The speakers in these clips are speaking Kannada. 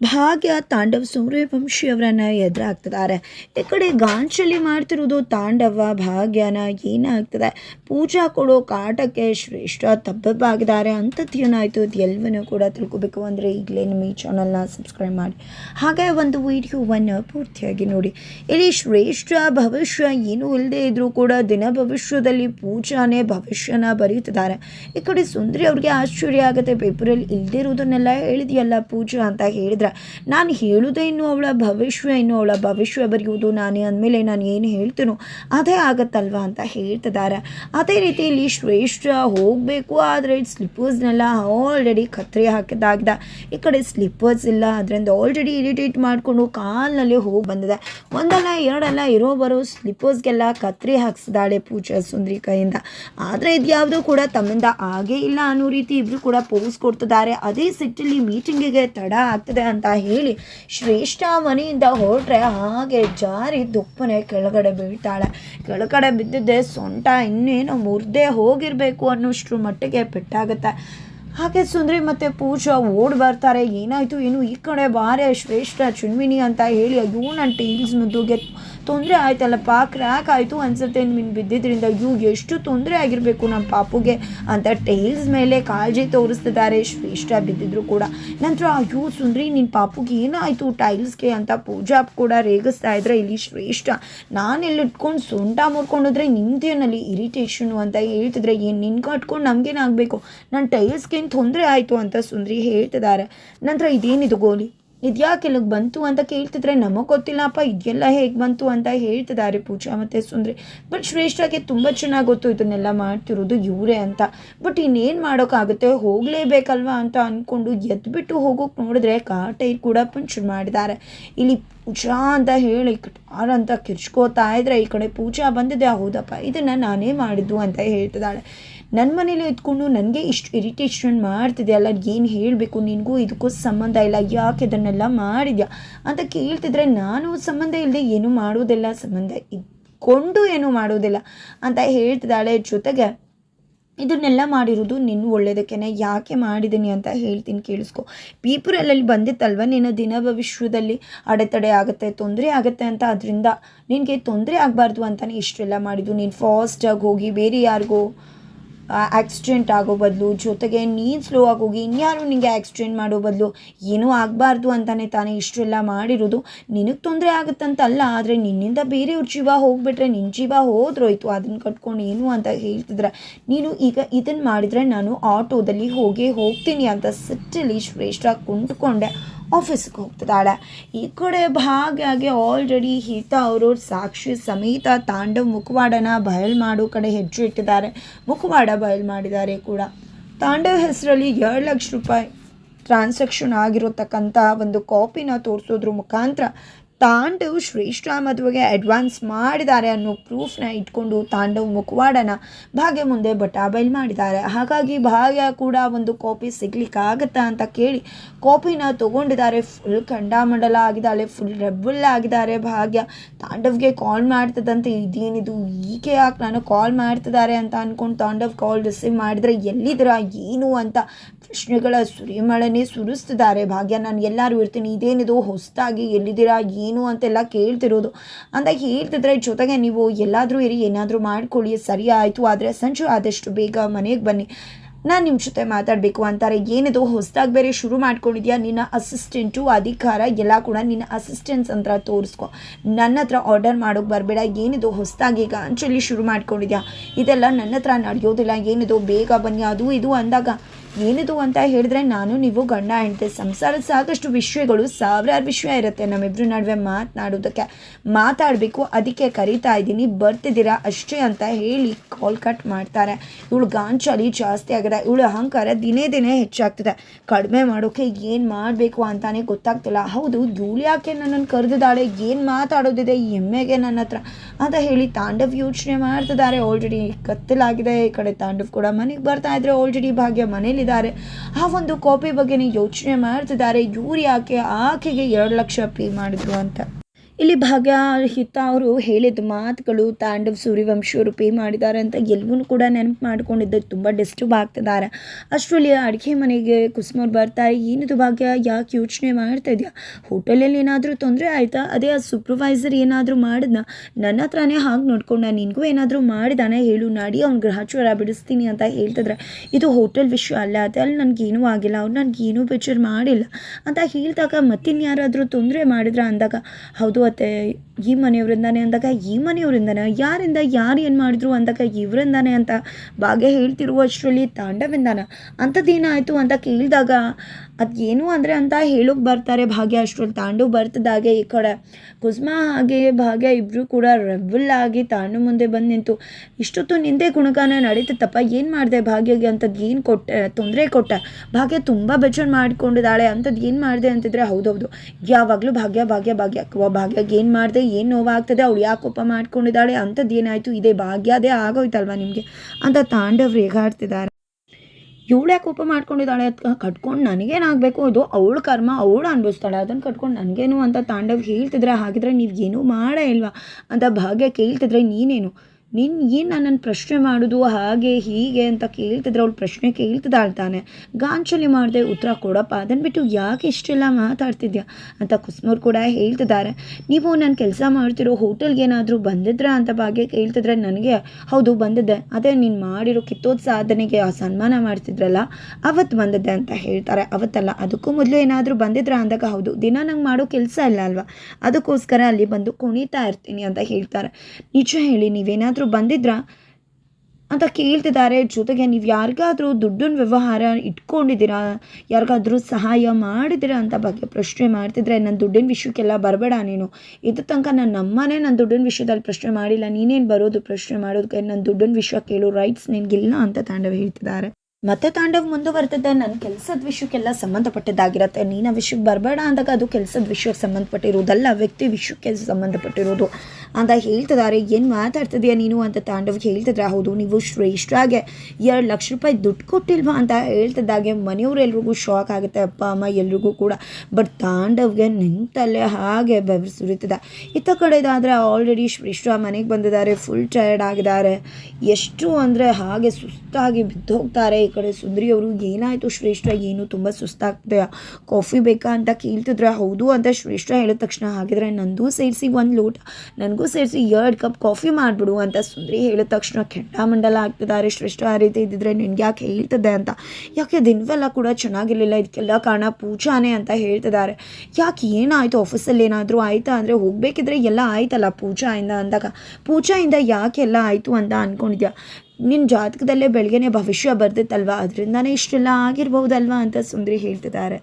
ಭಾಗ್ಯ ತಾಂಡವ ಸೂರ್ಯವಂಶಿಯವರನ್ನ ಎದುರಾಗ್ತಿದ್ದಾರೆ. ಈ ಕಡೆ ಗಾಂಚಲಿ ಮಾಡ್ತಿರೋದು ತಾಂಡವ, ಭಾಗ್ಯನ ಏನಾಗ್ತದೆ? ಪೂಜಾ ಕೊಡೋ ಕಾಟಕ್ಕೆ ಶ್ರೇಷ್ಠ ತಬ್ಬಬ್ಬಾಗಿದ್ದಾರೆ. ಅಂಥದ್ದು ಏನಾಯಿತು? ಎಲ್ಲವನ್ನೂ ಕೂಡ ತಿಳ್ಕೊಬೇಕು ಅಂದರೆ ಈಗಲೇ ನಿಮ್ಮ ಈ ಚಾನಲ್ನ ಸಬ್ಸ್ಕ್ರೈಬ್ ಮಾಡಿ. ಹಾಗೆ ಒಂದು ವಿಡಿಯೋವನ್ನು ಪೂರ್ತಿಯಾಗಿ ನೋಡಿ. ಇಲ್ಲಿ ಶ್ರೇಷ್ಠ ಭವಿಷ್ಯ ಏನೂ ಇಲ್ಲದೆ ಇದ್ದರೂ ಕೂಡ ದಿನ ಭವಿಷ್ಯದಲ್ಲಿ ಪೂಜಾನೇ ಭವಿಷ್ಯನ ಬರೀತಿದ್ದಾರೆ. ಈ ಕಡೆ ಸುಂದರಿ ಅವ್ರಿಗೆ ಆಶ್ಚರ್ಯ ಆಗುತ್ತೆ. ಪೇಪರಲ್ಲಿ ಇಲ್ಲದೇ ಇರೋದನ್ನೆಲ್ಲ ಹೇಳಿದೆಯಲ್ಲ ಪೂಜಾ ಅಂತ ಹೇಳಿದ್ರೆ ನಾನು ಹೇಳುವುದೇ ಇನ್ನು ಅವಳ ಭವಿಷ್ಯ, ಇನ್ನು ಅವಳ ಭವಿಷ್ಯ ಬರೆಯುವುದು ನಾನೇ ಅಂದಮೇಲೆ ನಾನು ಏನು ಹೇಳ್ತೀನೋ ಅದೇ ಆಗತ್ತಲ್ವಾ? ಅಂತ ಹೇಳ್ತಿದ್ದಾರೆ ಅದೇ ರೀತಿ ಇಲ್ಲಿ ಶ್ರೇಷ್ಠ ಹೋಗಬೇಕು, ಆದರೆ ಸ್ಲಿಪ್ಪರ್ಸ್ನೆಲ್ಲ ಆಲ್ರೆಡಿ ಕತ್ತರಿ ಹಾಕಿದಾಗಿದೆ ಈ ಕಡೆ ಸ್ಲಿಪ್ಪರ್ಸ್ ಇಲ್ಲ, ಅದರಿಂದ ಆಲ್ರೆಡಿ ಇರಿಟೇಟ್ ಮಾಡಿಕೊಂಡು ಕಾಲಿನಲ್ಲಿ ಹೋಗಿ ಬಂದಿದೆ. ಒಂದಲ್ಲ, ಎರಡಲ್ಲ, ಇರೋ ಬರೋ ಸ್ಲಿಪ್ಪರ್ಸ್ಗೆಲ್ಲ ಕತ್ತರಿ ಹಾಕ್ಸಿದಾಳೆ ಪೂಜಾ ಸುಂದ್ರಿ ಕೈಯಿಂದ. ಆದರೆ ಇದು ಯಾವುದೂ ಕೂಡ ತಮ್ಮಿಂದ ಆಗೇ ಇಲ್ಲ ಅನ್ನೋ ರೀತಿ ಇಬ್ಬರು ಕೂಡ ಪೋಸ್ ಕೊಡ್ತಿದ್ದಾರೆ. ಅದೇ ಸಿಟ್ಟಲ್ಲಿ ಮೀಟಿಂಗಿಗೆ ತಡ ಆಗ್ತದೆ ಅಂತ ಹೇಳಿ ಶ್ರೇಷ್ಠ ಮನೆಯಿಂದ ಹೊರಟ್ರೆ ಹಾಗೆ ಜಾರಿ ದುಪ್ಪನೆ ಕೆಳಗಡೆ ಬೀಳ್ತಾಳೆ. ಕೆಳಗಡೆ ಬಿದ್ದಿದ್ದೆ ಸೊಂಟ, ಇನ್ನೇನು ಮುರಿದೇ ಹೋಗಿರಬೇಕು ಅನ್ನೋಷ್ಟ್ರ ಮಟ್ಟಿಗೆ ಪೆಟ್ಟಾಗುತ್ತೆ. ಹಾಗೆ ಸುಂದ್ರಿ ಮತ್ತು ಪೂಜಾ ಓಡ್ ಬರ್ತಾರೆ. ಏನಾಯಿತು? ಏನು ಈ ಕಡೆ ಬಾರೆ ಶ್ರೇಷ್ಠ ಚುನ್ವಿನಿ ಅಂತ ಹೇಳಿ ಅಯ್ಯೋ ನನ್ನ ಟೀಲ್ಸ್ ಮುದ್ದುಗೆ ತೊಂದರೆ ಆಯ್ತಲ್ಲಪ್ಪ ಕ್ರ್ಯಾಕ್ ಆಯಿತು ಅನ್ಸುತ್ತೆ ನಿನ್ನ ಬಿದ್ದಿದ್ರಿಂದ ಅಯ್ಯೋ ಎಷ್ಟು ತೊಂದರೆ ಆಗಿರಬೇಕು ನಮ್ಮ ಪಾಪುಗೆ ಅಂತ ಟೈಲ್ಸ್ ಮೇಲೆ ಕಾಳಜಿ ತೋರಿಸ್ತಿದ್ದಾರೆ. ಶ್ರೇಷ್ಠ ಬಿದ್ದಿದ್ರು ಕೂಡ. ನಂತರ ಅಯ್ಯೋ ಸುಂದ್ರಿ ನಿನ್ನ ಪಾಪುಗೆ ಏನಾಯಿತು? ಟೈಲ್ಸ್ಗೆ ಅಂತ ಪೂಜಾ ಕೂಡ ರೇಗಿಸ್ತಾ ಇದ್ರೆ ಇಲ್ಲಿ ಶ್ರೇಷ್ಠ. ನಾನೆಲ್ಲಿ ಇಟ್ಕೊಂಡು ಸೊಂಟ ಮುರ್ಕೊಂಡೋದ್ರೆ ನಿಂದೇನಲ್ಲಿ ಇರಿಟೇಷನು ಅಂತ ಹೇಳ್ತಿದ್ರೆ ಏನು ನಿನ್ ಕಟ್ಕೊಂಡು ನಮಗೇನಾಗಬೇಕು? ನನ್ನ ಟೈಲ್ಸ್ಗೇನು ತೊಂದರೆ ಆಯಿತು ಅಂತ ಸುಂದ್ರಿ ಹೇಳ್ತಿದ್ದಾರೆ. ನಂತರ ಇದೇನಿದು ಗೋಲಿ? ಇದ್ಯಾಕೆ ಇಲ್ಲಿಗೆ ಬಂತು ಅಂತ ಕೇಳ್ತಿದ್ರೆ ನಮಗೆ ಗೊತ್ತಿಲ್ಲಪ್ಪ, ಇದೆಲ್ಲ ಹೇಗೆ ಬಂತು ಅಂತ ಹೇಳ್ತಿದ್ದಾರೆ ಪೂಜಾ ಮತ್ತು ಸುಂದ್ರಿ. ಬಟ್ ಶ್ರೇಷ್ಠಗೆ ತುಂಬ ಚೆನ್ನಾಗಿ ಗೊತ್ತು ಇದನ್ನೆಲ್ಲ ಮಾಡ್ತಿರೋದು ಇವರೇ ಅಂತ. ಬಟ್ ಇನ್ನೇನು ಮಾಡೋಕ್ಕಾಗುತ್ತೆ ಹೋಗಲೇಬೇಕಲ್ವಾ ಅಂತ ಅಂದ್ಕೊಂಡು ಎದ್ಬಿಟ್ಟು ಹೋಗೋಕೆ ನೋಡಿದ್ರೆ ಕಾಟೈರ್ ಕೂಡ ಪಂಚರ್ ಮಾಡಿದ್ದಾರೆ. ಇಲ್ಲಿ ಪೂಜಾ ಅಂತ ಹೇಳಿ ಆರ್ ಅಂತ ಕಿರ್ಚ್ಕೋತಾ ಇದ್ರೆ ಈ ಕಡೆ ಪೂಜಾ ಬಂದಿದೆ, ಹೌದಪ್ಪ, ಇದನ್ನು ನಾನೇ ಮಾಡಿದ್ದು ಅಂತ ಹೇಳ್ತಿದ್ದಾಳೆ. ನನ್ನ ಮನೇಲಿ ಇದ್ಕೊಂಡು ನನಗೆ ಇಷ್ಟು ಇರಿಟೇಷನ್ ಮಾಡ್ತಿದೆಯಲ್ಲ ಏನು ಹೇಳಬೇಕು? ನಿನಗೂ ಇದಕ್ಕೂ ಸಂಬಂಧ ಇಲ್ಲ. ಯಾಕೆ ಇದನ್ನೆಲ್ಲ ಮಾಡಿದ್ಯಾ? ಅಂತ ಕೇಳ್ತಿದ್ರೆ ನಾನು ಸಂಬಂಧ ಇಲ್ಲದೆ ಏನೂ ಮಾಡೋದಿಲ್ಲ. ಸಂಬಂಧ ಇದ್ಕೊಂಡು ಏನೂ ಮಾಡೋದಿಲ್ಲ ಅಂತ ಹೇಳ್ತಿದ್ದಾಳೆ ಜೊತೆಗೆ. ಇದನ್ನೆಲ್ಲ ಮಾಡಿರೋದು ನಿನ್ನ ಒಳ್ಳೇದಕ್ಕೆ ಯಾಕೆ ಮಾಡಿದ್ದೀನಿ ಅಂತ ಹೇಳ್ತೀನಿ ಕೇಳಿಸ್ಕೊ. ಪೀಪುರಲ್ಲಲ್ಲಿ ಬಂದಿತ್ತಲ್ವ ನಿನ್ನ ದಿನ ಭವಿಷ್ಯದಲ್ಲಿ? ಅಡೆತಡೆ ಆಗುತ್ತೆ, ತೊಂದರೆ ಆಗುತ್ತೆ ಅಂತ. ಅದರಿಂದ ನಿನಗೆ ತೊಂದರೆ ಆಗಬಾರ್ದು ಅಂತಲೇ ಇಷ್ಟೆಲ್ಲ ಮಾಡಿದ್ದು. ನೀನು ಫಾಸ್ಟಾಗಿ ಹೋಗಿ, ಬೇರೆ ಯಾರಿಗೋ ಆಕ್ಸಿಡೆಂಟ್ ಆಗೋ ಬದಲು, ಜೊತೆಗೆ ನೀನು ಸ್ಲೋ ಆಗಿ ಹೋಗಿ ಇನ್ಯಾರು ನಿನಗೆ ಆಕ್ಸಿಡೆಂಟ್ ಮಾಡೋ ಬದಲು, ಏನೂ ಆಗಬಾರ್ದು ಅಂತಲೇ ತಾನೇ ಇಷ್ಟೆಲ್ಲ ಮಾಡಿರೋದು. ನಿನಗೆ ತೊಂದರೆ ಆಗುತ್ತಂತಲ್ಲ, ಆದರೆ ನಿನ್ನಿಂದ ಬೇರೆಯವ್ರ ಜೀವ ಹೋಗಿಬಿಟ್ರೆ ನಿನ್ನ ಜೀವ ಹೋದ್ರೋಯ್ತು. ಅದನ್ನು ಕಟ್ಕೊಂಡು ಏನು ಅಂತ ಹೇಳ್ತಿದ್ರೆ? ನೀನು ಈಗ ಇದನ್ನು ಮಾಡಿದರೆ ನಾನು ಆಟೋದಲ್ಲಿ ಹೋಗೇ ಹೋಗ್ತೀನಿ ಅಂತ ಸಿಟ್ಟಲ್ಲಿ ಶ್ರೇಷ್ಠ ಕುಂತ್ಕೊಂಡೆ. ಆಫೀಸ್ಗೆ ಹೋಗ್ತಿದ್ದಾಳೆ. ಈ ಕಡೆ ಭಾಗಿಯಾಗಿ ಆಲ್ರೆಡಿ ಹಿತ ಅವರು ಸಾಕ್ಷಿ ಸಮೇತ ತಾಂಡವ್ ಮುಖವಾಡನ ಬಯಲು ಮಾಡೋ ಕಡೆ ಹೆಜ್ಜೆ ಇಟ್ಟಿದ್ದಾರೆ. ಮುಖವಾಡ ಬಯಲು ಮಾಡಿದ್ದಾರೆ ಕೂಡ. ತಾಂಡವ್ ಹೆಸರಲ್ಲಿ ಎರಡು ಲಕ್ಷ ರೂಪಾಯಿ ಟ್ರಾನ್ಸಾಕ್ಷನ್ ಆಗಿರತಕ್ಕಂಥ ಒಂದು ಕಾಪಿನ ತೋರಿಸೋದ್ರ ಮುಖಾಂತರ ತಾಂಡವ್ ಶ್ರೇಷ್ಠ ಮದುವೆಗೆ ಅಡ್ವಾನ್ಸ್ ಮಾಡಿದ್ದಾರೆ ಅನ್ನೋ ಪ್ರೂಫ್ನ ಇಟ್ಕೊಂಡು ತಾಂಡವ್ ಮುಖವಾಡನ ಭಾಗ್ಯ ಮುಂದೆ ಬಟಾಬೈಲ್ ಮಾಡಿದ್ದಾರೆ. ಹಾಗಾಗಿ ಭಾಗ್ಯ ಕೂಡ ಒಂದು ಕಾಪಿ ಸಿಗ್ಲಿಕ್ಕಾಗತ್ತಾ ಅಂತ ಕೇಳಿ ಕಾಪಿನ ತಗೊಂಡಿದ್ದಾರೆ. ಫುಲ್ ಖಂಡಾಮಂಡಲ ಆಗಿದ್ದಾಳೆ ಫುಲ್ ರೆಬಲ್ ಆಗಿದ್ದಾರೆ ಭಾಗ್ಯ. ತಾಂಡವ್ಗೆ ಕಾಲ್ ಮಾಡ್ತದಂತೆ ಇದೇನಿದು, ಈಕೆ ಯಾಕೆ ನಾನು ಕಾಲ್ ಮಾಡ್ತಿದ್ದಾರೆ ಅಂತ ಅಂದ್ಕೊಂಡು ತಾಂಡವ್ ಕಾಲ್ ರಿಸೀವ್ ಮಾಡಿದರೆ ಎಲ್ಲಿದ್ದೀರಾ, ಏನು ಅಂತ ಪ್ರಶ್ನೆಗಳ ಸುರಿಮಳನೆ ಸುರಿಸ್ತಿದ್ದಾರೆ. ಭಾಗ್ಯ, ನಾನು ಎಲ್ಲರೂ ಇರ್ತೀನಿ, ಇದೇನಿದು, ಹೊಸದಾಗಿ ಎಲ್ಲಿದ್ದೀರಾ ಅಂತೆಲ್ಲ ಕೇಳ್ತಿರೋದು. ಅಂತ ಹೇಳ್ತಿದ್ರೆ ಜೊತೆಗೆ ನೀವು ಎಲ್ಲಾದರೂ ಇರಿ, ಏನಾದರೂ ಮಾಡ್ಕೊಳ್ಳಿ, ಸರಿ ಆಯಿತು. ಆದರೆ ಸಂಜೆ ಆದಷ್ಟು ಬೇಗ ಮನೆಗೆ ಬನ್ನಿ. ನಾನು ನಿಮ್ಮ ಜೊತೆ ಮಾತಾಡಬೇಕು ಅಂತಾರೆ. ಏನಿದು, ಹೊಸದಾಗಿ ಬೇರೆ ಶುರು ಮಾಡ್ಕೊಂಡಿದ್ಯಾ? ನಿನ್ನ ಅಸಿಸ್ಟೆಂಟು ಅಧಿಕಾರ ಎಲ್ಲ ಕೂಡ ನಿನ್ನ ಅಸಿಸ್ಟೆಂಟ್ಸ್ ಅಂತ ತೋರಿಸ್ಕೊ. ನನ್ನ ಹತ್ರ ಆರ್ಡರ್ ಮಾಡೋಕೆ ಬರಬೇಡ. ಏನಿದು, ಹೊಸದಾಗಿ ಈಗ ಅಂಚಲ್ಲಿ ಶುರು ಮಾಡ್ಕೊಂಡಿದ್ಯಾ? ಇದೆಲ್ಲ ನನ್ನ ಹತ್ರ ನಡೆಯೋದಿಲ್ಲ. ಏನಿದು, ಬೇಗ ಬನ್ನಿ. ಅದು ಇದು ಅಂದಾಗ ಏನಿದು ಅಂತ ಹೇಳಿದ್ರೆ ನಾನು, ನೀವು ಗಂಡ, ಹೆಂಡತಿ ಸಂಸಾರದ ಸಾಕಷ್ಟು ವಿಷಯಗಳು, ಸಾವಿರಾರು ವಿಷಯ ಇರುತ್ತೆ ನಮ್ಮಿಬ್ರ ನಡುವೆ ಮಾತನಾಡೋದಕ್ಕೆ. ಮಾತಾಡಬೇಕು, ಅದಕ್ಕೆ ಕರಿತಾ ಇದ್ದೀನಿ, ಬರ್ತಿದ್ದೀರಾ ಅಷ್ಟೇ ಅಂತ ಹೇಳಿ ಕಾಲ್ ಕಟ್ ಮಾಡ್ತಾರೆ. ಇವಳು ಗಾಂಚಲಿ ಜಾಸ್ತಿ ಆಗಿದೆ, ಇವಳು ಅಹಂಕಾರ ದಿನೇ ದಿನೇ ಹೆಚ್ಚಾಗ್ತಿದೆ. ಕಡಿಮೆ ಮಾಡೋಕೆ ಏನು ಮಾಡಬೇಕು ಅಂತಾನೆ ಗೊತ್ತಾಗ್ತಿಲ್ಲ. ಹೌದು ಇವಳು ಯಾಕೆ ನನ್ನನ್ನು ಕರೆದಿದ್ದಾಳೆ, ಏನು ಮಾತಾಡೋದಿದೆ ಎಮ್ಮೆಗೆ ನನ್ನ ಹತ್ರ ಅಂತ ಹೇಳಿ ತಾಂಡವ್ ಯೋಚನೆ ಮಾಡ್ತಿದ್ದಾರೆ. ಆಲ್ರೆಡಿ ಕತ್ತಲಾಗಿದೆ, ಈ ಕಡೆ ತಾಂಡವ್ ಕೂಡ ಮನೆಗೆ ಬರ್ತಾ ಇದ್ರೆ ಆಲ್ರೆಡಿ ಭಾಗ್ಯ ಮನೇಲಿದ್ದಾರೆ ಆ ಒಂದು ಕಾಪಿ ಬಗ್ಗೆನೇ ಯೋಚನೆ ಮಾಡ್ತಿದ್ದಾರೆ. ಇವ್ರು ಯಾಕೆ ಆಕೆಗೆ ಎರಡು ಲಕ್ಷ ಪೇ ಮಾಡಿದ್ರು ಅಂತ. ಇಲ್ಲಿ ಭಾಗ್ಯ ಹಿತ ಅವರು ಹೇಳಿದ ಮಾತುಗಳು ತಾಂಡವ್ ಸೂರ್ಯವಂಶಿಯವರು ಪೇ ಮಾಡಿದ್ದಾರೆ ಅಂತ ಎಲ್ಲವೂ ಕೂಡ ನೆನಪು ಮಾಡ್ಕೊಂಡಿದ್ದೆ. ತುಂಬ ಡಿಸ್ಟರ್ಬ್ ಆಗ್ತಿದ್ದಾರೆ. ಅಷ್ಟರಲ್ಲಿ ಅಡುಗೆ ಮನೆಗೆ ಕುಸುಮವ್ರು ಬರ್ತಾರೆ. ಏನಿದು ಭಾಗ್ಯ? ಯಾಕೆ ಯೋಚನೆ ಮಾಡ್ತಾ ಇದೆಯಾ? ಹೋಟೆಲಲ್ಲಿ ಏನಾದರೂ ತೊಂದರೆ ಆಯಿತಾ? ಅದೇ ಆ ಸೂಪರ್ವೈಸರ್ ಏನಾದರೂ ಮಾಡಿದ್ನ? ನನ್ನ ಹತ್ರನೇ ಹಾಗೆ ನೋಡ್ಕೊಂಡ ನಿನಗೂ ಏನಾದರೂ ಮಾಡಿದಾನೆ? ಹೇಳು, ನಾಡಿ, ಅವ್ನು ಗ್ರಹಚಾರ ಬಿಡಿಸ್ತೀನಿ ಅಂತ ಹೇಳ್ತಿದ್ರೆ. ಇದು ಹೋಟೆಲ್ ವಿಷಯ ಅಲ್ಲ. ಅದಲ್ಲಿ ನನಗೇನೂ ಆಗಿಲ್ಲ. ಅವ್ರು ನನಗೇನೂ ಬೇಜಾರು ಮಾಡಿಲ್ಲ ಅಂತ ಹೇಳಿದಾಗ ಮತ್ತಿನ್ಯಾರಾದರೂ ತೊಂದರೆ ಮಾಡಿದ್ರ ಅಂದಾಗ? ಹೌದು ಅತ್ತೆ ಈ ಮನೆಯವರಿಂದಾನೆ ಅಂದಾಗ, ಈ ಮನೆಯವರಿಂದಾನೆ, ಯಾರಿಂದ ಯಾರು ಏನು ಮಾಡಿದ್ರು ಅಂದಾಗ ಇವರಿಂದಾನೆ ಅಂತ ಭಾಗ್ಯ ಹೇಳ್ತಿರುವಷ್ಟರಲ್ಲಿ ತಾಂಡವಿಂದಾನ. ಅಂಥದ್ದೇನಾಯಿತು ಅಂತ ಕೇಳಿದಾಗ ಅದು ಏನು ಅಂದರೆ ಅಂತ ಹೇಳೋಕೆ ಬರ್ತಾರೆ. ಭಾಗ್ಯ ಅಷ್ಟರಲ್ಲಿ ತಾಂಡು ಬರ್ತದಾಗೆ ಈ ಕಡೆ. ಕುಸುಮ ಹಾಗೆ ಭಾಗ್ಯ ಇಬ್ಬರು ಕೂಡ ರೆಬಲ್ ಆಗಿ ತಾಂಡು ಮುಂದೆ ಬಂದು ನಿಂತು ಇಷ್ಟೊತ್ತು ನಿಂದೆ ಕುಣಕಾನ ನಡೀತತ್ತಪ್ಪ. ಏನು ಮಾಡಿದೆ ಭಾಗ್ಯಗೆ? ಅಂಥದ್ದು ಏನು ಕೊಟ್ಟೆ, ತೊಂದರೆ ಕೊಟ್ಟೆ? ಭಾಗ್ಯ ತುಂಬ ಬೇಜಾರು ಮಾಡಿಕೊಂಡಿದ್ದಾಳೆ. ಅಂಥದ್ದು ಏನು ಮಾಡಿದೆ ಅಂತಿದ್ರೆ ಹೌದೌದು. ಯಾವಾಗಲೂ ಭಾಗ್ಯ ಭಾಗ್ಯ ಭಾಗ್ಯ. ಭಾಗ್ಯಗೆ ಏನು ಮಾಡಿದೆ? ಏನು ನೋವಾಗ್ತದೆ? ಅವಳು ಯಾಕೆ ಕೋಪ ಮಾಡ್ಕೊಂಡಿದ್ದಾಳೆ? ಅಂಥದ್ದು ಏನಾಯಿತು? ಇದೇ ಭಾಗ್ಯದೇ ಆಗೋಯ್ತಲ್ವ ನಿಮಗೆ? ಅಂತ ತಾಂಡವ್ ರೇಗಾಡ್ತಿದ್ದಾರೆ ಇವಳು ಕೋಪ ಮಾಡ್ಕೊಂಡಿದ್ದಾಳೆ? ಅದು ಕಟ್ಕೊಂಡು ನನಗೇನಾಗಬೇಕು? ಅದು ಅವಳು ಕರ್ಮ, ಅವಳು ಅನುಭವಿಸ್ತಾಳೆ. ಅದನ್ನು ಕಟ್ಕೊಂಡು ನನಗೇನು ಅಂತ ತಾಂಡವ್ ಹೇಳ್ತಿದ್ರೆ ಹಾಗಿದ್ರೆ ನೀವು ಏನೂ ಮಾಡೇ ಇಲ್ವಾ ಅಂತ ಭಾಗ್ಯ ಕೇಳ್ತಿದ್ರೆ ನೀನೇನು? ನೀನು ಏನು ನನ್ನನ್ನು ಪ್ರಶ್ನೆ ಮಾಡೋದು, ಹಾಗೆ ಹೀಗೆ ಅಂತ ಕೇಳ್ತಿದ್ರೆ ಅವಳು ಪ್ರಶ್ನೆ ಕೇಳ್ತಿದ್ದಾಳೆ ತಾನೆ ಗಾಂಚಲಿ ಮಾಡಿದೆ ಉತ್ತರ ಕೊಡಪ್ಪ ಅದನ್ನು ಬಿಟ್ಟು ಯಾಕೆ ಇಷ್ಟೆಲ್ಲ ಮಾತಾಡ್ತಿದ್ಯಾ? ಅಂತ ಕುಸ್ಮೂರ್ ಕೂಡ ಹೇಳ್ತಿದ್ದಾರೆ. ನೀವು ನಾನು ಕೆಲಸ ಮಾಡ್ತಿರೋ ಹೋಟೆಲ್ಗೆ ಏನಾದರೂ ಬಂದಿದ್ರಾ ಅಂತ ಭಾಗ್ಯ ಕೇಳ್ತಿದ್ರೆ ನನಗೆ, ಹೌದು ಬಂದಿದ್ದೆ, ಅದೇ ನೀನು ಮಾಡಿರೋ ಕಿತ್ತೋದ ಸಾಧನೆಗೆ ಆ ಸನ್ಮಾನ ಮಾಡ್ತಿದ್ರಲ್ಲ ಅವತ್ತು ಬಂದಿದ್ದೆ ಅಂತ ಹೇಳ್ತಾರೆ. ಅವತ್ತಲ್ಲ, ಅದಕ್ಕೂ ಮೊದಲು ಏನಾದರೂ ಬಂದಿದ್ರಾ ಅಂದಾಗ ಹೌದು, ದಿನ ನಂಗೆ ಮಾಡೋ ಕೆಲಸ ಇಲ್ಲ ಅಲ್ವಾ? ಅದಕ್ಕೋಸ್ಕರ ಅಲ್ಲಿ ಬಂದು ಕುಣಿತಾ ಇರ್ತೀನಿ ಅಂತ ಹೇಳ್ತಾರೆ. ನಿಜ ಹೇಳಿ, ನೀವೇನಾದರೂ ಬಂದಿದ್ರಾ? ಅಂತ ಕೇಳ್ತಿದ್ದಾರೆ. ಜೊತೆಗೆ ನೀವು ಯಾರಿಗಾದರೂ ದುಡ್ಡಿನ ವ್ಯವಹಾರ ಇಟ್ಕೊಂಡಿದ್ದೀರಾ? ಯಾರಿಗಾದರೂ ಸಹಾಯ ಮಾಡಿದ್ದೀರಾ ಅಂತ ಬಗ್ಗೆ ಪ್ರಶ್ನೆ ಮಾಡ್ತಿದ್ರೆ ನನ್ನ ದುಡ್ಡಿನ ವಿಷಯಕ್ಕೆಲ್ಲ ಬರಬೇಡ ನೀನು. ಇದು ತನಕ ನನ್ನ ನಮ್ಮನೇ ನನ್ನ ದುಡ್ಡಿನ ವಿಷಯದಲ್ಲಿ ಪ್ರಶ್ನೆ ಮಾಡಿಲ್ಲ. ನೀನೇನು ಬರೋದು ಪ್ರಶ್ನೆ ಮಾಡೋದಕ್ಕೆ? ನನ್ನ ದುಡ್ಡಿನ ವಿಷಯ ಕೇಳೋ. ರೈಟ್ಸ್ ನಿನಗಿಲ್ಲ ಅಂತ ತಾಂಡವ ಹೇಳ್ತಿದ್ದಾರೆ. ಮತ್ತೆ ತಾಂಡವ್ ಮುಂದುವರೆದಿದೆ. ನನ್ನ ಕೆಲಸದ ವಿಷಯಕ್ಕೆಲ್ಲ ಸಂಬಂಧಪಟ್ಟಿದ್ದಾಗಿರತ್ತೆ. ನೀನು ಆ ವಿಷಯಕ್ಕೆ ಬರಬೇಡ ಅಂದಾಗ ಅದು ಕೆಲಸದ ವಿಷಯಕ್ಕೆ ಸಂಬಂಧಪಟ್ಟಿರೋದಲ್ಲ ವ್ಯಕ್ತಿ ವಿಷಯಕ್ಕೆ ಸಂಬಂಧಪಟ್ಟಿರೋದು ಅಂತ ಹೇಳ್ತಿದ್ದಾರೆ, ಏನು ಮಾತಾಡ್ತಿದ್ಯಾ ನೀನು? ಅಂತ ತಾಂಡವ್ ಹೇಳ್ತಿದ್ರೆ, ಹೌದು, ನೀವು ಶ್ರೇಷ್ಠಾಗೆ ಎರಡು ಲಕ್ಷ ರೂಪಾಯಿ ದುಡ್ಡು ಕೊಟ್ಟಿಲ್ವಾ? ಅಂತ ಹೇಳ್ತಿದ್ದಾಗೆ ಮನೆಯವರೆಲ್ರಿಗೂ ಶಾಕ್ ಆಗುತ್ತೆ. ಅಪ್ಪ, ಅಮ್ಮ ಎಲ್ರಿಗೂ ಕೂಡ. ಬಟ್ ತಾಂಡವ್ಗೆ ನಿಂತಲ್ಲೇ ಹಾಗೆ ಬೆವರು ಸುರಿತದೆ. ಇತ್ತ ಕಡೆದಾದರೆ ಆಲ್ರೆಡಿ ಶ್ರೇಷ್ಠ ಮನೆಗೆ ಬಂದಿದ್ದಾರೆ ಫುಲ್ ಟಯರ್ಡ್ ಆಗಿದ್ದಾರೆ. ಎಷ್ಟು ಅಂದರೆ ಹಾಗೆ ಸುಸ್ತಾಗಿ ಬಿದ್ದೋಗ್ತಾರೆ ಈ ಕಡೆ ಸುಂದರಿ ಅವರು, ಏನಾಯಿತು ಶ್ರೇಷ್ಠ? ಏನು ತುಂಬ ಸುಸ್ತಾಗ್ತದೆ? ಕಾಫಿ ಬೇಕಾ? ಅಂತ ಕೇಳ್ತಿದ್ರೆ, ಹೌದು ಅಂತ ಶ್ರೇಷ್ಠ ಹೇಳಿದ ತಕ್ಷಣ, ಹಾಗಿದ್ರೆ ನಂದು ಸೇರಿಸಿ ಒಂದು ಲೋಟ. ನನಗೂ ಸೇರಿಸಿ ಎರಡು ಕಪ್ ಕಾಫಿ ಮಾಡಿಬಿಡು ಅಂತ ಸುಂದರಿ ಹೇಳಿದ ತಕ್ಷಣ ಕೆಂಡಾಮಂಡಲ ಆಗ್ತಿದ್ದಾರೆ. ಶ್ರೇಷ್ಠ ಆ ರೀತಿ ಇದ್ದಿದ್ರೆ ನಿನ್ಗೆ ಯಾಕೆ ಹೇಳ್ತದೆ ಅಂತ? ಯಾಕೆ ದಿನವೆಲ್ಲ ಕೂಡ ಚೆನ್ನಾಗಿರಲಿಲ್ಲ? ಇದಕ್ಕೆಲ್ಲ ಕಾರಣ ಪೂಜಾನೇ ಅಂತ ಹೇಳ್ತಿದ್ದಾರೆ. ಯಾಕೆ ಏನಾಯಿತು? ಆಫೀಸಲ್ಲಿ ಏನಾದರೂ ಆಯಿತಾ? ಅಂದರೆ ಹೋಗಬೇಕಿದ್ರೆ ಎಲ್ಲ ಆಯ್ತಲ್ಲ ಪೂಜಾಯಿಂದ ಅಂದಾಗ. ಪೂಜಾಯಿಂದ ಯಾಕೆಲ್ಲ ಆಯಿತು ಅಂತ ಅಂದ್ಕೊಂಡಿದ್ಯಾ ನಿನ್ನ ಜಾತಕದಲ್ಲೇ ಬೆಳಗ್ಗೆನೆ ಭವಿಷ್ಯ ಬರ್ದಿತ್ತಲ್ವಾ? ಅದರಿಂದನೇ ಇಷ್ಟೆಲ್ಲ ಆಗಿರ್ಬೋದಲ್ವಾ ಅಂತ ಸುಂದರಿ ಹೇಳ್ತಿದ್ದಾರೆ.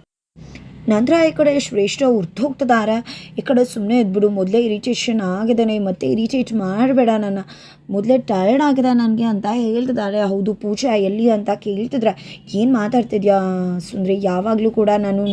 ನಂತರ ಈ ಕಡೆ ಶ್ರೇಷ್ಠ ಹೋಗ್ತದಾರ ಈ ಕಡೆ ಸುಮ್ಮನೆ ಇದ್ಬಿಡು, ಮೊದಲೇ ಇರಿಟೇಷನ್ ಆಗಿದ್ದಾನೆ, ಮತ್ತೆ ಇರಿಟೇಟ್ ಮಾಡಬೇಡ ನನ್ನ. ಮೊದಲೇ ಟಯರ್ಡ್ ಆಗಿದೆ ನನಗೆ ಅಂತ ಹೇಳ್ತಿದ್ದಾರೆ. ಹೌದು ಪೂಜಾ, ಎಲ್ಲಿ ಅಂತ ಕೇಳ್ತಿದ್ರೆ. ಏನು ಮಾತಾಡ್ತಿದ್ಯಾ ಸುಂದ್ರಿ? ಯಾವಾಗಲೂ ಕೂಡ ನಾನು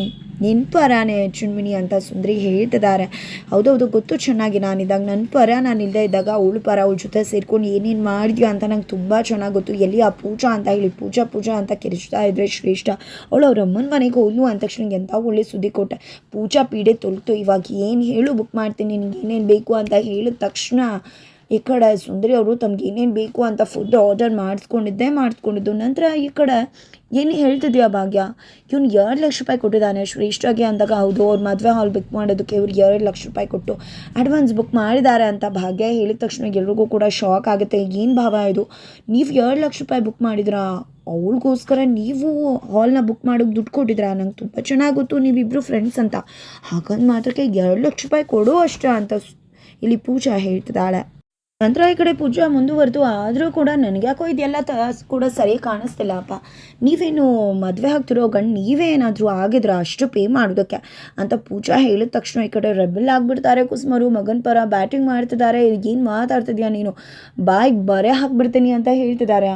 ನೆನ್ಪರಾನೆ ಚುಣ್ಮಿನಿ ಅಂತ ಸುಂದರಿ ಹೇಳ್ತಿದ್ದಾರೆ. ಹೌದೌದು ಗೊತ್ತು ಚೆನ್ನಾಗಿ ನಾನಿದ್ದಾಗ ನನ್ನ ಪರ ನಾನು ಇಲ್ಲದೆ ಇದ್ದಾಗ ಅವಳು ಪರ ಅವಳ ಜೊತೆ ಸೇರ್ಕೊಂಡು ಏನೇನು ಮಾಡಿದ್ಯೋ ಅಂತ ನಂಗೆ ತುಂಬ ಚೆನ್ನಾಗಿ ಗೊತ್ತು. ಎಲ್ಲಿ ಆ ಪೂಜಾ ಅಂತ ಹೇಳಿ, ಪೂಜಾ ಪೂಜಾ ಅಂತ ಕಿರಿಚ್ತಾ ಇದ್ರೆ ಶ್ರೇಷ್ಠ. ಅವಳು ಅವ್ರ ಅಮ್ಮನ ಮನೆಗೆ ಹೋದ್ಲು ಅಂದ ತಕ್ಷಣ ಎಂಥ ಒಳ್ಳೆ ಸುದ್ದಿ ಕೊಟ್ಟೆ. ಪೂಜಾ ಪೀಡೆ ತೊಲ್ತು. ಇವಾಗ ಏನು ಹೇಳು ಬುಕ್ ಮಾಡ್ತೀನಿ, ನಿನಗೆ ಏನೇನು ಬೇಕು ಅಂತ ಹೇಳಿದ ತಕ್ಷಣ ಈ ಕಡೆ ಸುಂದರಿ ಅವರು ತಮ್ಗೆ ಏನೇನು ಬೇಕು ಅಂತ ಫುಡ್ ಆರ್ಡರ್ ಮಾಡಿಸ್ಕೊಂಡಿದ್ದೆ, ಮಾಡಿಸ್ಕೊಂಡಿದ್ದು. ನಂತರ ಈ ಕಡೆ ಏನು ಹೇಳ್ತಿದ್ಯಾ ಭಾಗ್ಯ? ಇವ್ನು ಎರಡು ಲಕ್ಷ ರೂಪಾಯಿ ಕೊಟ್ಟಿದ್ದಾನೆ ಶ್ರೇಷ್ಠಗೆ ಅಂದಾಗ ಹೌದು, ಅವ್ರ ಮದುವೆ ಹಾಲ್ ಬುಕ್ ಮಾಡೋದಕ್ಕೆ ಇವ್ರು ಎರಡು ಲಕ್ಷ ರೂಪಾಯಿ ಕೊಟ್ಟು ಅಡ್ವಾನ್ಸ್ ಬುಕ್ ಮಾಡಿದ್ದಾರೆ ಅಂತ ಭಾಗ್ಯ ಹೇಳಿದ ತಕ್ಷಣ ಎಲ್ರಿಗೂ ಕೂಡ ಶಾಕ್ ಆಗುತ್ತೆ. ಏನು ಭಾವ ಇದು? ನೀವು ಎರಡು ಲಕ್ಷ ರೂಪಾಯಿ ಬುಕ್ ಮಾಡಿದ್ರಾ? ಅವಳಿಗೋಸ್ಕರ ನೀವು ಹಾಲ್ನ ಬುಕ್ ಮಾಡೋಕ್ಕೆ ದುಡ್ಡು ಕೊಟ್ಟಿದ್ರಾ? ನಂಗೆ ತುಂಬ ಚೆನ್ನಾಗಿ ಗೊತ್ತು ನೀವಿಬ್ಬರು ಫ್ರೆಂಡ್ಸ್ ಅಂತ. ಹಾಗಂದು ಮಾತ್ರಕ್ಕೆ ಎರಡು ಲಕ್ಷ ರೂಪಾಯಿ ಕೊಡೋ ಅಷ್ಟ ಅಂತ ಇಲ್ಲಿ ಪೂಜಾ ಹೇಳ್ತಿದ್ದಾಳೆ. ನಂತರ ಈ ಕಡೆ ಪೂಜಾ ಮುಂದುವರೆದು, ಆದರೂ ಕೂಡ ನನಗೆ ಯಾಕೋ ಇದೆಲ್ಲ ತ, ಕೂಡ ಸರಿ ಕಾಣಿಸ್ತಿಲ್ಲ ಅಪ್ಪ. ನೀವೇನು ಮದುವೆ ಆಗ್ತಿರೋ ಗಂಡು, ನೀವೇ ಏನಾದರೂ ಆಗಿದ್ರ ಅಷ್ಟು ಪೇ ಮಾಡೋದಕ್ಕೆ. ಅಂತ ಪೂಜಾ ಹೇಳಿದ ತಕ್ಷಣ ಈ ಕಡೆ ರೆಬಲ್ ಆಗಿಬಿಡ್ತಾರೆ ಕುಸುಮರು, ಮಗನ ಪರ ಬ್ಯಾಟಿಂಗ್ ಮಾಡ್ತಿದ್ದಾರೆ, ಏನು ಮಾತಾಡ್ತಿದ್ಯಾ ನೀನು? ಬಾಯಿಗೆ ಬರೆ ಹಾಕ್ಬಿಡ್ತೀನಿ ಅಂತ ಹೇಳ್ತಿದ್ದಾರೆ.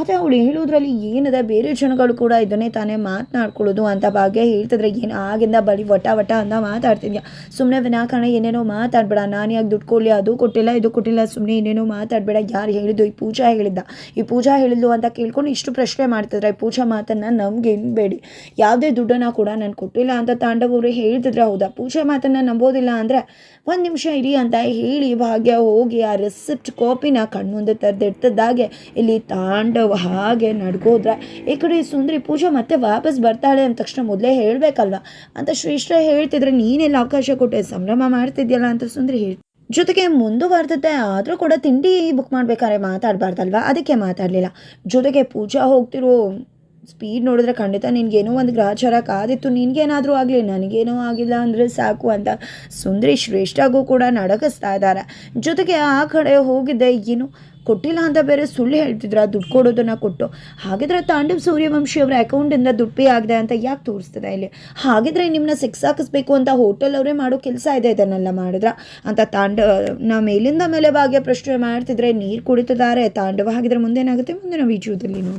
ಅದೇ ಅವಳು ಹೇಳೋದ್ರಲ್ಲಿ ಏನಿದೆ? ಬೇರೆ ಜನಗಳು ಕೂಡ ಇದನ್ನೇ ತಾನೇ ಮಾತನಾಡ್ಕೊಳ್ಳೋದು ಅಂತ ಭಾಗ್ಯ ಹೇಳ್ತಿದ್ರೆ, ಏನು ಆಗಿಂದ ಬರೀ ವಟ ವಟ ಅಂತ ಮಾತಾಡ್ತಿದ್ಯಾ? ಸುಮ್ಮನೆ ವಿನಾಕಾರಣ ಏನೇನೋ ಮಾತಾಡ್ಬೇಡ, ನಾನು ಯಾಕೆ ದುಡ್ಡು ಅದು ಕೊಟ್ಟಿಲ್ಲ, ಇದು ಕೊಟ್ಟಿಲ್ಲ ಸುಮ್ಮನೆ ಸುಮ್ಮನೆ ಏನೇನೋ ಮಾತಾಡಬೇಡ. ಯಾರು ಹೇಳಿದ್ದು? ಈ ಪೂಜಾ ಹೇಳಿದ್ದ. ಈ ಪೂಜಾ ಹೇಳಿದ್ಲು ಅಂತ ಕೇಳ್ಕೊಂಡು ಇಷ್ಟು ಪ್ರಶ್ನೆ ಮಾಡ್ತಿದ್ರೆ. ಈ ಪೂಜಾ ಮಾತನ್ನು ನಮ್ಗೆ ಬೇಡಿ ಯಾವುದೇ ದುಡ್ಡನ್ನು ಕೂಡ ನಾನು ಕೊಟ್ಟಿಲ್ಲ ಅಂತ ತಾಂಡವರು ಹೇಳ್ತಿದ್ರೆ. ಹೌದಾ? ಪೂಜಾ ಮಾತನ್ನು ನಂಬೋದಿಲ್ಲ ಅಂದರೆ ಒಂದು ನಿಮಿಷ ಇರಿ ಅಂತ ಹೇಳಿ ಭಾಗ್ಯ ಹೋಗಿ ಆ ರೆಸಿಪ್ಟ್ ಕಾಪಿನ ಕಣ್ಮುಂದೆ ತರದಿಡ್ತದಾಗೆ ಇಲ್ಲಿ ತಾಂಡವ ಹಾಗೆ ನಡ್ಕೋದ್ರೆ. ಈ ಕಡೆ ಸುಂದರಿ ಪೂಜಾ ಮತ್ತೆ ವಾಪಸ್ ಬರ್ತಾಳೆ ಅಂದ ತಕ್ಷಣ ಮೊದಲೇ ಹೇಳಬೇಕಲ್ವ? ಅಂತ ಶ್ರೇಷ್ಠ ಹೇಳ್ತಿದ್ರೆ ನೀನೆಲ್ಲ ಅವಕಾಶ ಕೊಟ್ಟೆ. ಸಂಭ್ರಮ ಮಾಡ್ತಿದ್ಯಲ್ಲ ಅಂತ ಸುಂದರಿ ಹೇಳಿ ಜೊತೆಗೆ ಮುಂದುವರೆದಿದ್ದೆ ಆದರೂ ಕೂಡ ತಿಂಡಿ ಬುಕ್ ಮಾಡಬೇಕಾದ್ರೆ ಮಾತಾಡಬಾರ್ದಲ್ವಾ? ಅದಕ್ಕೆ ಮಾತಾಡಲಿಲ್ಲ. ಜೊತೆಗೆ ಪೂಜಾ ಹೋಗ್ತಿರೋ ಸ್ಪೀಡ್ ನೋಡಿದ್ರೆ ಖಂಡಿತ ನಿನಗೇನೋ ಒಂದು ಗ್ರಾಚಾರ ಕಾದಿತ್ತು. ನಿನಗೇನಾದರೂ ಆಗಲಿ, ನನಗೇನೋ ಆಗಿಲ್ಲ ಅಂದರೆ ಸಾಕು ಅಂತ ಸುಂದರಿ ಶ್ರೇಷ್ಠಗೂ ಕೂಡ ನಡಗಿಸ್ತಾ ಇದ್ದಾರೆ ಜೊತೆಗೆ ಆ ಕಡೆ ಹೋಗಿದ್ದೆ, ಏನು ಕೊಟ್ಟಿಲ್ಲ ಅಂತ ಬೇರೆ ಸುಳ್ಳು ಹೇಳ್ತಿದ್ರ ದುಡ್ಡು ಕೊಡೋದನ್ನ ಕೊಟ್ಟು. ಹಾಗಿದ್ರೆ ತಾಂಡವ್ ಸೂರ್ಯವಂಶಿ ಅವರ ಅಕೌಂಟಿಂದ ದುಡ್ಡು ಪೇ ಆಗಿದೆ ಅಂತ ಯಾಕೆ ತೋರಿಸ್ತದೆ ಇಲ್ಲಿ? ಹಾಗಿದ್ರೆ ನಿಮ್ಮನ್ನ ಸಿಕ್ಸ್ ಹಾಕಿಸ್ಬೇಕು ಅಂತ ಹೋಟೆಲ್ ಅವರೇ ಮಾಡೋ ಕೆಲಸ ಇದೆ ಇದನ್ನೆಲ್ಲ ಮಾಡಿದ್ರ? ಅಂತ ತಾಂಡವ ನಾ ಮೇಲಿಂದ ಮೇಲೆ ಭಾಗ್ಯ ಪ್ರಶ್ನೆ ಮಾಡ್ತಿದ್ರೆ ನೀರು ಕುಡಿತಿದ್ದಾರೆ, ತಾಂಡವ ಹಾಗಿದ್ರೆ ಮುಂದೇನಾಗುತ್ತೆ? ಮುಂದಿನ ವಿಜಯದಲ್ಲಿ ನೋಡಿ.